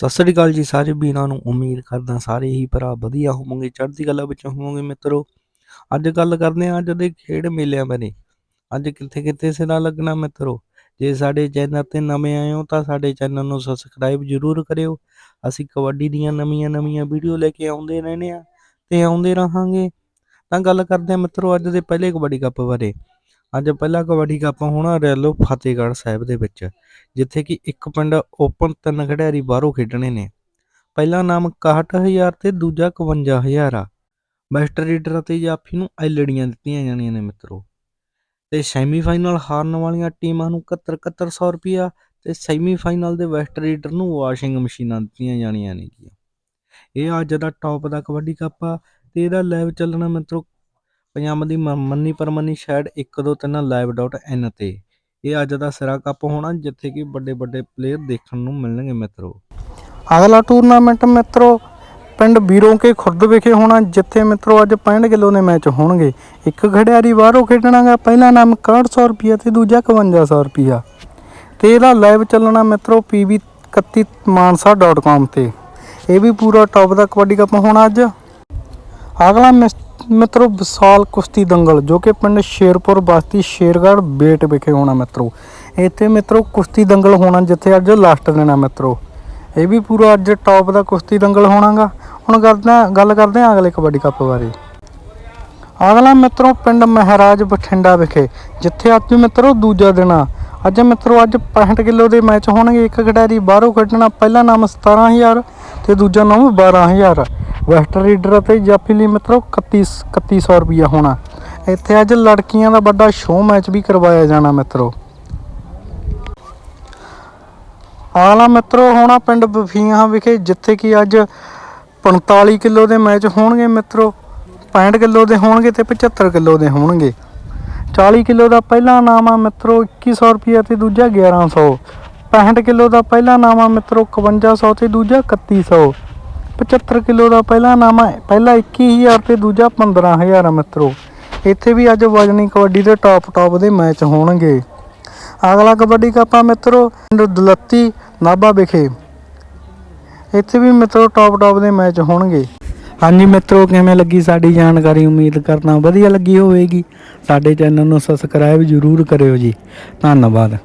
ਸਤਿ ਸ੍ਰੀ ਅਕਾਲ ਜੀ ਸਾਰੇ ਵੀਰਾਂ ਨੂੰ, ਉਮੀਦ ਕਰਦਾ ਸਾਰੇ ਹੀ ਭਰਾ ਵਧੀਆ ਹੋਵੋਗੇ, ਚੜ੍ਹਦੀ ਕਲਾ ਵਿੱਚ ਹੋਵੋਗੇ ਮਿੱਤਰੋ। ਅੱਜ ਗੱਲ ਕਰਦੇ ਹਾਂ ਅੱਜ ਦੇ ਖੇਡ ਮੇਲਿਆਂ ਬਾਰੇ। ਅੱਜ ਕਿੱਥੇ ਕਿੱਥੇ ਸਿਰਾ ਲੱਗਣਾ ਮਿੱਤਰੋ? ਜੇ ਸਾਡੇ ਚੈਨਲ ਤੇ ਨਵੇਂ ਆਏ ਹੋ ਤਾਂ ਸਾਡੇ ਚੈਨਲ ਨੂੰ ਸਬਸਕ੍ਰਾਈਬ ਜ਼ਰੂਰ ਕਰਿਓ। ਅਸੀਂ ਕਬੱਡੀ ਦੀਆਂ ਨਵੀਆਂ ਨਵੀਆਂ ਵੀਡੀਓ ਲੈ ਕੇ ਆਉਂਦੇ ਰਹਿੰਦੇ ਆ ਤੇ ਆਉਂਦੇ ਰਹਾਂਗੇ। ਤਾਂ ਗੱਲ ਕਰਦੇ ਹਾਂ ਮਿੱਤਰੋ ਅੱਜ ਦੇ ਪਹਿਲੇ ਕਬੱਡੀ ਕੱਪ ਬਾਰੇ। ਅੱਜ ਪਹਿਲਾ ਕਬੱਡੀ ਕੱਪ ਹੋਣਾ ਰੈਲੋ ਫਤਿਹਗੜ੍ਹ ਸਾਹਿਬ ਦੇ ਵਿੱਚ, ਜਿੱਥੇ ਕਿ ਇੱਕ ਪਿੰਡ ਓਪਨ ਤਿੰਨ ਖਿਡਾਰੀ ਬਾਹਰੋਂ ਖੇਡਣੇ ਨੇ। ਪਹਿਲਾ ਨਾਮ 61000 ਤੇ ਦੂਜਾ 51000 ਆ। ਬੈਸਟ ਰੀਡਰ ਅਤੇ ਜਾਫੀ ਨੂੰ ਐਲਡੀਆਂ ਦਿੱਤੀਆਂ ਜਾਣੀਆਂ ਨੇ ਮਿੱਤਰੋ। ਤੇ ਸੈਮੀਫਾਈਨਲ ਹਾਰਨ ਵਾਲੀਆਂ ਟੀਮਾਂ ਨੂੰ 71 7100 ਰੁਪਿਆ ਤੇ ਸੈਮੀਫਾਈਨਲ ਦੇ ਵੈਸਟ ਰੀਡਰ ਨੂੰ ਵਾਸ਼ਿੰਗ ਮਸ਼ੀਨਾਂ ਦਿੱਤੀਆਂ ਜਾਣੀਆਂ ਨੇ ਜੀ ਇਹ ਅੱਜ ਦਾ ਟੌਪ ਦਾ ਕਬੱਡੀ ਕੱਪ ਆ ਤੇ ਇਹਦਾ ਲਾਈਵ ਚੱਲਣਾ ਮਿੱਤਰੋ ਪੰਜਾਬ ਦੀ ਮੰਨੀ ਪਰਮੰਨੀ ਸ਼ਾਇਦ 123 ਤੇ। ਇਹ ਅੱਜ ਦਾ ਸਿਰਾ ਕੱਪ ਹੋਣਾ, ਜਿੱਥੇ ਕਿ ਵੱਡੇ ਵੱਡੇ ਪਲੇਅਰ ਦੇਖਣ ਨੂੰ ਮਿਲਣਗੇ ਮਿੱਤਰੋ। ਅਗਲਾ ਟੂਰਨਾਮੈਂਟ ਮਿੱਤਰੋ, ਪਿੰਡ ਬੀਰੋਂ ਕੇ ਖੁਰਦ ਵਿਖੇ ਹੋਣਾ, ਜਿੱਥੇ ਮਿੱਤਰੋ ਅੱਜ 65 ਕਿਲੋ ਦੇ ਮੈਚ ਹੋਣਗੇ। ਇੱਕ ਖਿਡਾਰੀ ਬਾਹਰੋਂ ਖੇਡਣਾਗਾ, ਪਹਿਲਾ ਨਾਮ 6100 ਰੁਪਿਆ ਤੇ ਦੂਜਾ 5100 ਰੁਪਿਆ ਤੇ ਇਹਦਾ ਲਾਈਵ ਚੱਲਣਾ ਮਿੱਤਰੋ pb31mansa.com ਤੇ। ਇਹ ਵੀ ਪੂਰਾ ਟੌਪ ਦਾ ਕਬੱਡੀ ਕੱਪ ਹੋਣਾ ਅੱਜ। ਅਗਲਾ ਮਿਸ- ਮਿੱਤਰੋ, ਵਿਸਾਲ ਕੁਸ਼ਤੀ ਦੰਗਲ, ਜੋ ਕਿ ਪਿੰਡ ਸ਼ੇਰਪੁਰ ਬਸਤੀ ਸ਼ੇਰਗੜ੍ਹ ਬੇਟ ਵਿਖੇ ਹੋਣਾ ਮਿੱਤਰੋ। ਇੱਥੇ ਮਿੱਤਰੋ, ਕੁਸ਼ਤੀ ਦੰਗਲ ਹੋਣਾ ਜਿੱਥੇ ਅੱਜ ਲਾਸਟ ਦਿਨ ਆ ਮਿੱਤਰੋ। ਇਹ ਵੀ ਪੂਰਾ ਅੱਜ ਟੌਪ ਦਾ ਕੁਸ਼ਤੀ ਦੰਗਲ ਹੋਣਾਗਾ। ਹੁਣ ਕਰਦੇ ਗੱਲ ਕਰਦੇ ਹਾਂ ਅਗਲੇ ਕਬੱਡੀ ਕੱਪ ਬਾਰੇ। ਅਗਲਾ ਮਿੱਤਰੋ, ਪਿੰਡ ਮਹਾਰਾਜ ਬਠਿੰਡਾ ਵਿਖੇ, ਜਿੱਥੇ ਅੱਜ ਮਿੱਤਰੋ ਦੂਜਾ ਦਿਨ ਆ। ਅੱਜ ਮਿੱਤਰੋ, ਅੱਜ 65 ਕਿਲੋ ਦੇ ਮੈਚ ਹੋਣਗੇ। ਇੱਕ ਖਿਡਾਰੀ ਬਾਹਰੋਂ ਖੇਡਣਾ, ਪਹਿਲਾ ਨਾਮ 17000 ਤੇ ਦੂਜਾ ਨਾਮ 12000 ਵੈਸਟ ਰੀਡਰ ਅਤੇ ਜਾਫੀ ਲਈ ਮਿੱਤਰੋ 31 3100 ਰੁਪਿਆ ਹੋਣਾ। ਇੱਥੇ ਅੱਜ ਲੜਕੀਆਂ ਦਾ ਵੱਡਾ ਸ਼ੋਅ ਮੈਚ ਵੀ ਕਰਵਾਇਆ ਜਾਣਾ ਮਿੱਤਰੋ। ਆਲਾ ਮਿੱਤਰੋ, ਹੋਣਾ ਪਿੰਡ ਬਫੀਆਂ ਵਿਖੇ, ਜਿੱਥੇ ਕਿ ਅੱਜ 45 ਕਿਲੋ ਦੇ ਮੈਚ ਹੋਣਗੇ ਮਿੱਤਰੋ। 65 ਕਿਲੋ ਦੇ ਹੋਣਗੇ ਤੇ 75 ਕਿਲੋ ਦੇ ਹੋਣਗੇ। 40 ਕਿਲੋ ਦਾ ਪਹਿਲਾ ਇਨਾਮ ਆ ਮਿੱਤਰੋ 2100 ਰੁਪਏ ਤੇ ਦੂਜਾ 1100 65 ਕਿਲੋ ਦਾ ਪਹਿਲਾ ਨਾਮ ਆ ਮਿੱਤਰੋ 5100 ਤੇ ਦੂਜਾ 3100 75 ਕਿਲੋ ਦਾ ਪਹਿਲਾ ਨਾਮ ਆ, ਪਹਿਲਾ 21000 ਤੇ ਦੂਜਾ 15000 ਆ ਮਿੱਤਰੋ। ਇੱਥੇ ਵੀ ਅੱਜ ਵਜਨੀ ਕਬੱਡੀ ਦੇ ਟੌਪ ਟੌਪ ਦੇ ਮੈਚ ਹੋਣਗੇ। ਅਗਲਾ ਕਬੱਡੀ ਕੱਪ ਆ ਮਿੱਤਰੋ, ਪਿੰਡ ਦਲੱਤੀ ਨਾਭਾ ਵਿਖੇ। ਇੱਥੇ ਵੀ ਮਿੱਤਰੋ ਟੌਪ ਟੌਪ ਦੇ ਮੈਚ ਹੋਣਗੇ। ਹਾਂਜੀ ਮਿੱਤਰੋ, ਕਿਵੇਂ ਲੱਗੀ ਸਾਡੀ ਜਾਣਕਾਰੀ? ਉਮੀਦ ਕਰਦਾ ਵਧੀਆ ਲੱਗੀ ਹੋਵੇਗੀ। ਸਾਡੇ ਚੈਨਲ ਨੂੰ ਸਬਸਕ੍ਰਾਈਬ ਜ਼ਰੂਰ ਕਰਿਓ ਜੀ। ਧੰਨਵਾਦ।